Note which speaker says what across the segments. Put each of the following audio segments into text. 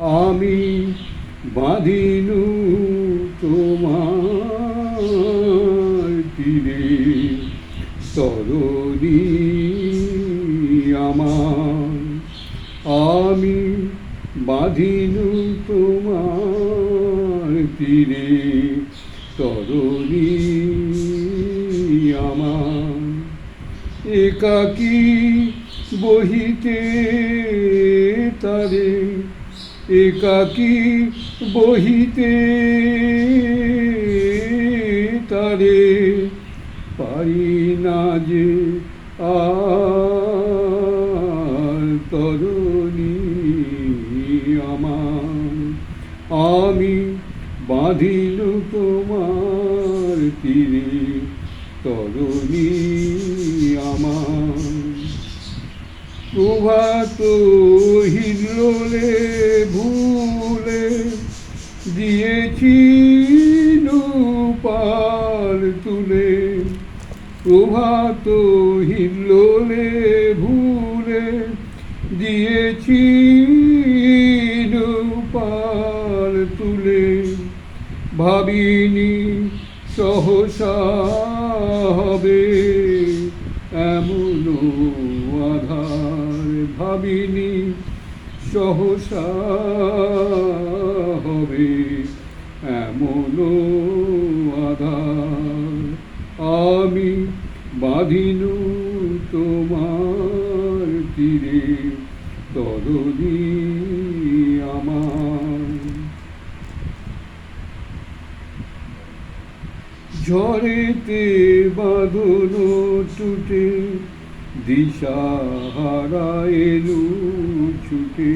Speaker 1: আমি বাঁধিনু তোমার তীরে। তরণী আমার, আমি বাঁধিনু তোমার তীরে। তরণী আমার, একাকী বহিতে তারে একাকী বহিতে তারে পারি না যে আর আমার। আমি বাঁধিল তোমার তীরে তরণী আমার। প্রভাত হিলোলে ভুলে দিয়েছি পাল তুলে। প্রভাত হিলোলে ভুলে দিয়েছি পাল তুলে। ভাবিনি সহসা হবে এমন আধার। ভাবিনি সহসা হবে এমন আধার। আমি বাঁধিনু তোমার তীরে তরণী আমার। ঝড়েতে বাঁধনো টুটে দিশাহারা এলু ছুটে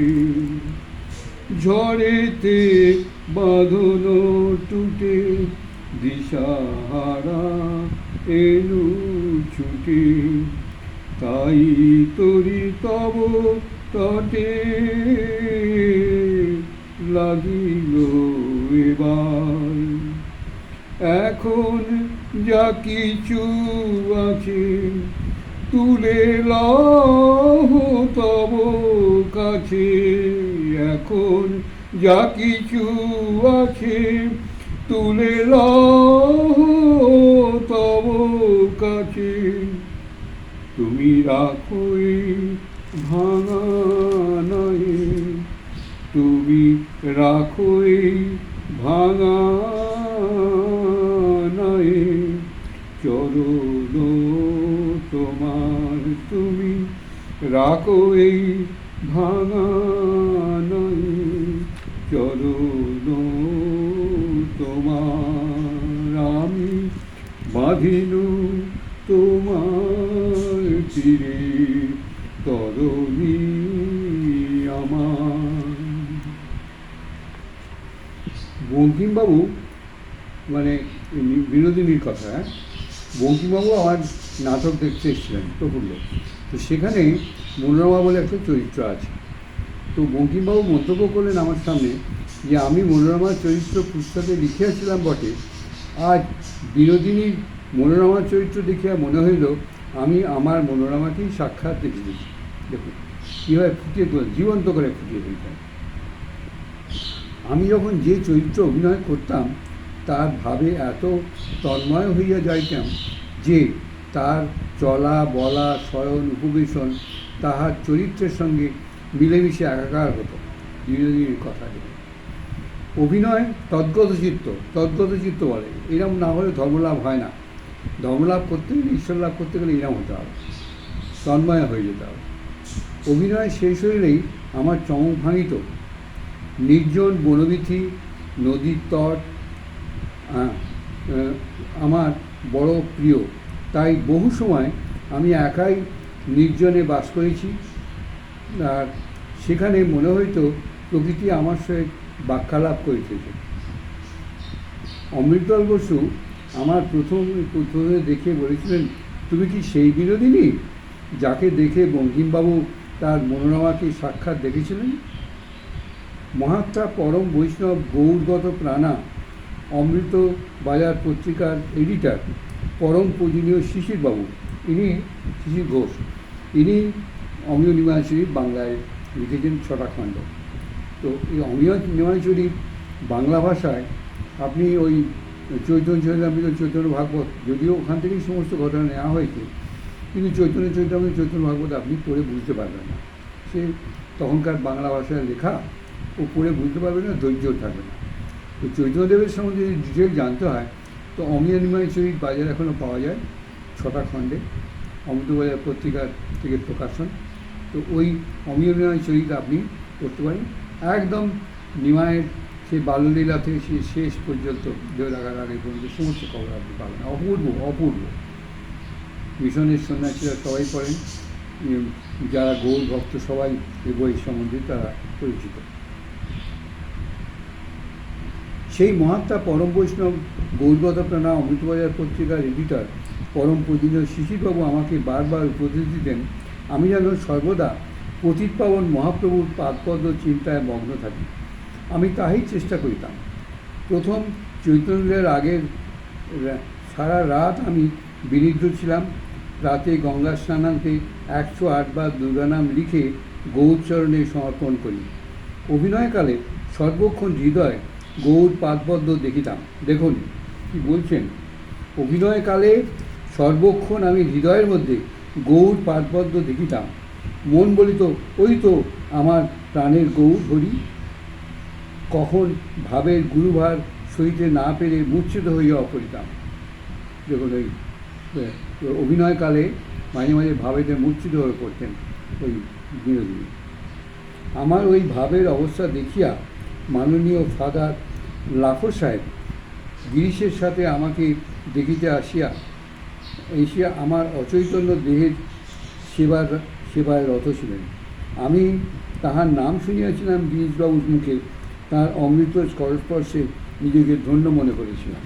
Speaker 1: ঝড়েতে বাঁধনো টুটে, দিশাহারা এলু ছুটে তাই তরি তব তটে লাগিল এবার। এখন যা কিছু আছে তুলে লহ তব কাছে। এখন যা কিছু আছে তুলে লহ তব কাছে। তুমি রাখো এই ভাঙা তুমি রাখো এই ভাঙা নয়। চরণ তোমার তুমি রাখো এই ভাঙা নয় চরণ তোমার আমি বাঁধিনু তোমার তীরে তরণী আমার বঙ্কিমবাবু মানে বিনোদিনীর কথা হ্যাঁ? বঙ্কিমবাবু আমার নাটক দেখতে এসেছিলেন প্রফুল্ল তো সেখানে মনোরমা বলে একটা চরিত্র আছে। তো বঙ্কিমবাবু মন্তব্য করলেন আমার সামনে যে, আমি মনোরমার চরিত্র পুস্তকে লিখিয়াছিলাম বটে। আজ বিনোদিনীর মনোরমার চরিত্র দেখিয়া মনে হইল আমি আমার মনোরমাকেই সাক্ষাৎ দেখেছি দেখুন কীভাবে ফুটিয়ে তোল জীবন্ত করে ফুটিয়ে তুলতেন আমি যখন যে চরিত্র অভিনয় করতাম, তার ভাবে এত তন্ময় হইয়া যাইতাম যে তার চলা, বলা শয়ন উপবেশন তাহার চরিত্রের সঙ্গে মিলেমিশে একাকার হতো। বিনোদিনীর কথা থেকে অভিনয় তদ্গত চিত্ত তদ্গত চিত্ত বলে। এরম না হলে ধর্মলাভ হয় না। ধর্মলাভ করতে গেলে, ঈশ্বর লাভ করতে গেলে এরম হতে হবে। তন্ময় হয়ে যেতে হবে। অভিনয় শেষ হইলেই আমার চমক ভাঙিত। নির্জন বনবিথি, নদীর তট আমার বড় প্রিয়। তাই বহু সময় আমি একাই নির্জনে বাস করেছি। আর সেখানে মনে হইতো প্রকৃতি আমার সহিত বাক্যালাপ করিতেছে। অমৃতল বসু আমার প্রথম প্রথমে দেখে বলেছিলেন, তুমি কি সেই বিনোদিনী যাকে দেখে বঙ্কিমবাবু তার মনোরমাকে সাক্ষাৎ দেখেছিলেন? মহাত্মা পরম বৈষ্ণব গৌরগত প্রাণা অমৃত বাজার পত্রিকার এডিটার পরম পূজনীয় শিশিরবাবু, ইনি শিশির ঘোষ। ইনি অমিয় নিবাসী বাংলায় লিখেছেন ছটা খণ্ড। তো এই অমিয় নিমাইচুরি বাংলা ভাষায় আপনি ওই চৈতন্য চৈতামৃত চৈতন্য ভাগবত, যদিও ওখান থেকেই সমস্ত ঘটনা নেওয়া হয়েছে, কিন্তু চৈতন্য চৈতামৃত চৈতন্য ভাগবত আপনি পড়ে বুঝতে পারবেন না। সে তখনকার বাংলা ভাষায় লেখা ও পড়ে বুঝতে পারবে না ধৈর্য থাকবে না। তো চৈতন্যদেবের সম্বন্ধে ডিটেল জানতে হয় তো অমিয় নিমাই চরিত বাজার এখনও পাওয়া যায়, ছটা খণ্ডে। অমৃতবাজার পত্রিকার থেকে প্রকাশন। তো ওই অমিয় নিমাই চরিত আপনি করতে পারেন। একদম নিমায়ের সেই বাল্যলীলা থেকে সে শেষ পর্যন্ত লাগার আগে পর্যন্ত সমস্ত খবর আপনি পাবেন। অপূর্ব অপূর্ব। মিশনের সন্ন্যাসীরা সবাই পড়েন। যারা গৌর ভক্ত সবাই এই বই সম্বন্ধে তারা পরিচিত। সেই মহাত্মা পরম বৈষ্ণব গৌরবতা প্রাণা অমৃতবাজার পত্রিকার এডিটর পরম পূজনীয় শিশিরবাবু আমাকে বারবার উপদেশ দিতেন, আমি যেন সর্বদা পতিত পাবন মহাপ্রভুর পাদপদ্ম চিন্তায় মগ্ন থাকি। আমি তাই চেষ্টা করিতাম। প্রথম চৈতন্যের আগের সারা রাত আমি বিনিদ্র ছিলাম। রাতে গঙ্গা স্নানান্তে একশো আটবার দুর্গানাম লিখে গৌরচরণে সমর্পণ করি। অভিনয়কালে সর্বক্ষণ হৃদয় গৌর পাদপদ্ম দেখিতাম। দেখুন, কি বলছেন? অভিনয়কালে সর্বক্ষণ আমি হৃদয়ের মধ্যে গৌর পাদপদ্ম দেখিতাম। মন বলিত, ওই তো আমার প্রাণের গৌর হরি। কখন ভাবের গুরুভার সইতে না পেরে মূর্ছিত হইয়া অপরিতাম। দেখুন ওই অভিনয়কালে মাঝে মাঝে ভাবেতে মূর্ছিত হয়ে পড়তেন ওই বিনোদিনী। আমার ওই ভাবের অবস্থা দেখিয়া মাননীয় ফাদার লাফর সাহেব, গিরিশের সাথে আমাকে দেখিতে আসিয়া, এসিয়া আমার অচৈতন্য দেহের সেবার, সেবায় রত ছিলেন। আমি তাহার নাম শুনিয়াছিলাম গিরিশবাবুর মুখে, তার অমৃত স্পর্শে নিজেকে ধন্য মনে করেছিলাম।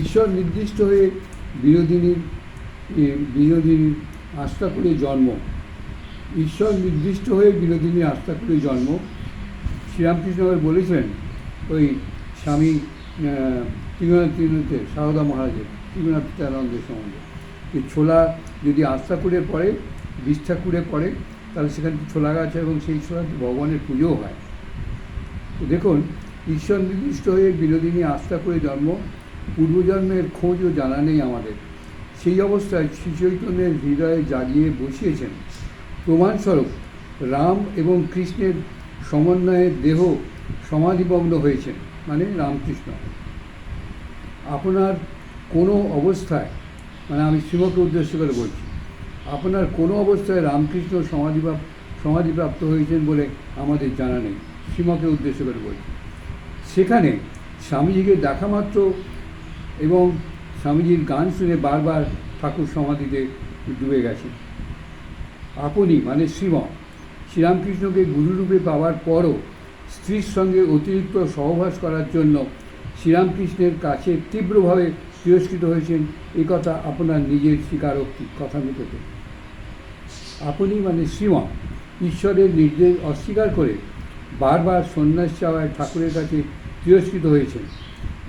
Speaker 1: ঈশ্বর নির্দিষ্ট হয়ে বিনোদিনীর বিনোদিনীর আস্থা করে জন্ম। ঈশ্বর নির্দিষ্ট হয়ে বিনোদিনী আস্থা করে জন্ম। শ্রীরামকৃষ্ণ বলেছিলেন ওই স্বামী ত্রিগুণাথ ত্রিগুণতে সারদা মহারাজের ত্রিগুণাথ পিতানন্দের সম্বন্ধে। যে ছোলা যদি আস্থা করে পড়ে বিষ্ঠা করে পড়ে, তাহলে সেখানে ছোলা গাছ এবং সেই ছোলাতে ভগবানের পুজোও হয়। তো দেখুন, ঈশ্বর নির্দিষ্ট হয়ে বিনোদিনী আস্থা করে জন্ম, পূর্বজন্মের খোঁজও জানা নেই আমাদের। সেই অবস্থায় শ্রী চৈতন্যের হৃদয়ে জাগিয়ে বসিয়েছেন। প্রমাণস্বরূপ রাম এবং কৃষ্ণের সমন্বয়ে দেহ সমাধিভগ্ন হয়েছেন মানে রামকৃষ্ণ। আপনার কোনো অবস্থায় মানে আমি শ্রীমকে উদ্দেশ্য করে বলছি, আপনার কোনো অবস্থায় রামকৃষ্ণ সমাধিপ্রাপ, সমাধিপ্রাপ্ত হয়েছেন বলে আমাদের জানা নেই শ্রীমকে উদ্দেশ্য করে বলছি। সেখানে স্বামীজিকে দেখা মাত্র এবং স্বামীজির গান শুনে বারবার ঠাকুর সমাধিতে ডুবে গেছেন। আপনি মানে শ্রীম শ্রীরামকৃষ্ণকে গুরুরূপে পাওয়ার পরও স্ত্রীর সঙ্গে অতিরিক্ত সহবাস করার জন্য শ্রীরামকৃষ্ণের কাছে তীব্রভাবে তিরস্কৃত হয়েছেন, এ কথা আপনার নিজের স্বীকারোক্তি। কথা মেটাতে। আপনি মানে শ্রীম ঈশ্বরের নির্দেশ অস্বীকার করে বারবার সন্ন্যাস চাওয়ায় ঠাকুরের কাছে তিরস্কৃত হয়েছেন।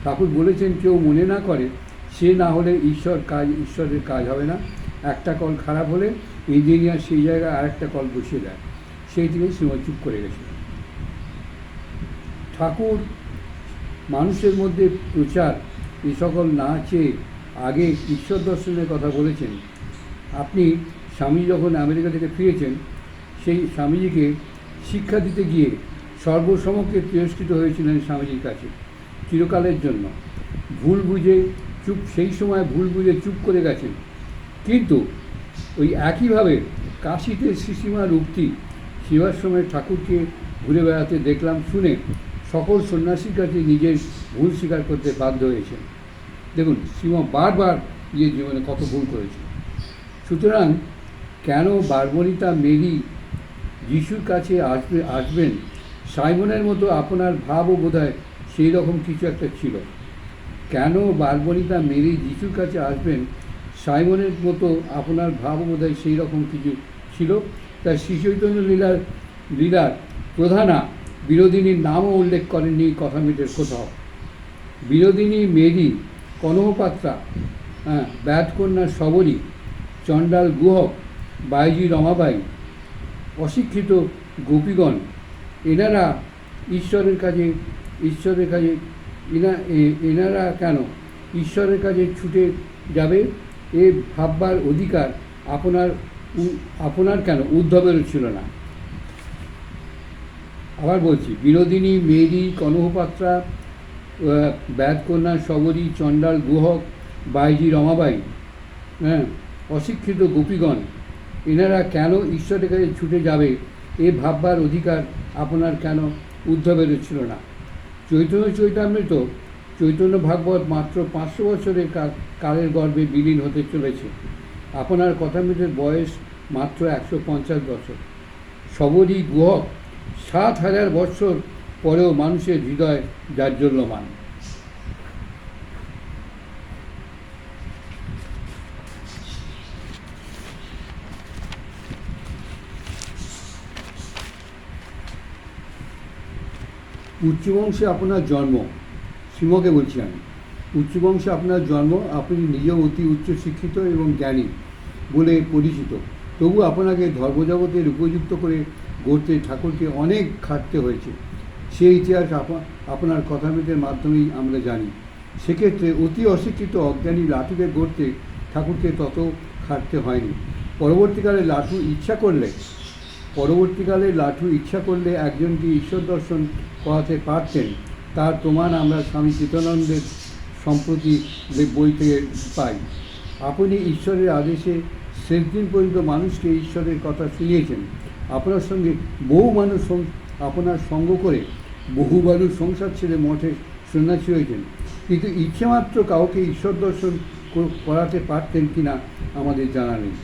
Speaker 1: ঠাকুর বলেছেন, কেউ মনে না করে, সে না হলে ঈশ্বর কাজ, ঈশ্বরের কাজ হবে না। একটা কল খারাপ হলে ইঞ্জিনিয়ার সেই জায়গায় আরেকটা কল বসিয়ে দেয়। সেই থেকে শ্রীমৎ চুপ করে গেছে ঠাকুর, মানুষের মধ্যে প্রচার, এই সকল না চেয়ে আগে ঈশ্বর দর্শনের কথা বলেছেন। আপনি স্বামী যখন আমেরিকা থেকে ফিরেছেন, সেই স্বামীজিকে শিক্ষা দিতে গিয়ে সর্বসমক্ষে তিরস্কৃত হয়েছিলেন স্বামীজির কাছে, চিরকালের জন্য। ভুল বুঝে চুপ, সেই সময় ভুল বুঝে চুপ করে গেছেন। কিন্তু ওই একইভাবে কাশিতে শ্রীসীমার উক্তি শিবাশ্রমের ঠাকুরকে ঘুরে বেড়াতে দেখলাম, শুনে সকল সন্ন্যাসীর কাছে নিজের ভুল স্বীকার করতে বাধ্য হয়েছেন। দেখুন সীমা বারবার নিজের জীবনে কত ভুল করেছে সুতরাং কেন বারবনিতা মেরি যিশুর কাছে আসবে, আসবেন? সাইমনের মতো আপনার ভাবও বোধহয় সেই রকম কিছু একটা ছিল। কেন বারবনিতা মেরি যিশুর কাছে আসবেন? সাইমনের মতো আপনার ভাবও বোধহয় সেই রকম কিছু ছিল। তাই শ্রীচৈতন্য লীলার লীলার প্রধানা বিনোদিনীর নামও উল্লেখ করেননি কথা মিটের কোথাও। বিনোদিনী, মেরি, কনকপাত্রা হ্যাঁ ব্যাতকন্যা সবরী চণ্ডাল গুহক বাইজি রমাবাই, অশিক্ষিত গোপীগণ, এনারা ঈশ্বরের কাছে ঈশ্বরের কাছে এনা এনারা কেন ঈশ্বরের কাছে ছুটে যাবে? এ ভাববার অধিকার আপনার আপনার কেন? উদ্ধবেরও ছিল না। আবার বলছি বিনোদিনী মেরি কনহপাত্রা আহ, ব্যাদকন্যা শবরী চণ্ডাল গুহক বাইজি রমাবাই হ্যাঁ অশিক্ষিত গোপীগণ এনারা কেন ঈশ্বরের কাছে ছুটে যাবে? এ ভাববার অধিকার আপনার কেন? উদ্ধবেরও ছিল না। চৈতন্য চৈতামৃত চৈতন্য ভাগবত মাত্র পাঁচশো বছরের কালের গর্ভে বিলীন হতে চলেছে। আপনার কথা কথামৃতের বয়স মাত্র একশো পঞ্চাশ বছর। সবরই গুহক সাত হাজার বছর পরেও মানুষের হৃদয় জাজ্জল্যমান উচ্চবংশে আপনার জন্ম শ্রীমকে বলছি আমি। উচ্চবংশে আপনার জন্ম, আপনি নিজেও অতি উচ্চ শিক্ষিত এবং জ্ঞানী বলে পরিচিত। তবু আপনাকে ধর্মজগতের উপযুক্ত করে গড়তে ঠাকুরকে অনেক খাটতে হয়েছে। সেই ইতিহাস আপা- আপনার কথামৃতের মাধ্যমেই আমরা জানি। সেক্ষেত্রে অতি অশিক্ষিত, অজ্ঞানী লাঠুকে গড়তে ঠাকুরকে তত খাটতে হয়নি। পরবর্তীকালে লাঠু ইচ্ছা করলে, পরবর্তীকালে লাঠু ইচ্ছা করলে একজনকে ঈশ্বর দর্শন করাতে পারতেন। তার প্রমাণ আমরা স্বামী চিতানন্দের সম্প্রতি বই থেকে পাই, আপনি ঈশ্বরের আদেশে শেষ দিন পর্যন্ত মানুষকে ঈশ্বরের কথা শুনিয়েছেন। আপনার সঙ্গে বহু মানুষ আপনার সঙ্গ করে বহু মানুষ সংসার ছেড়ে মঠে সন্ন্যাসী হয়েছেন। কিন্তু ইচ্ছে মাত্র কাউকে ঈশ্বর দর্শন করাতে পারতেন কি না আমাদের জানা নেই।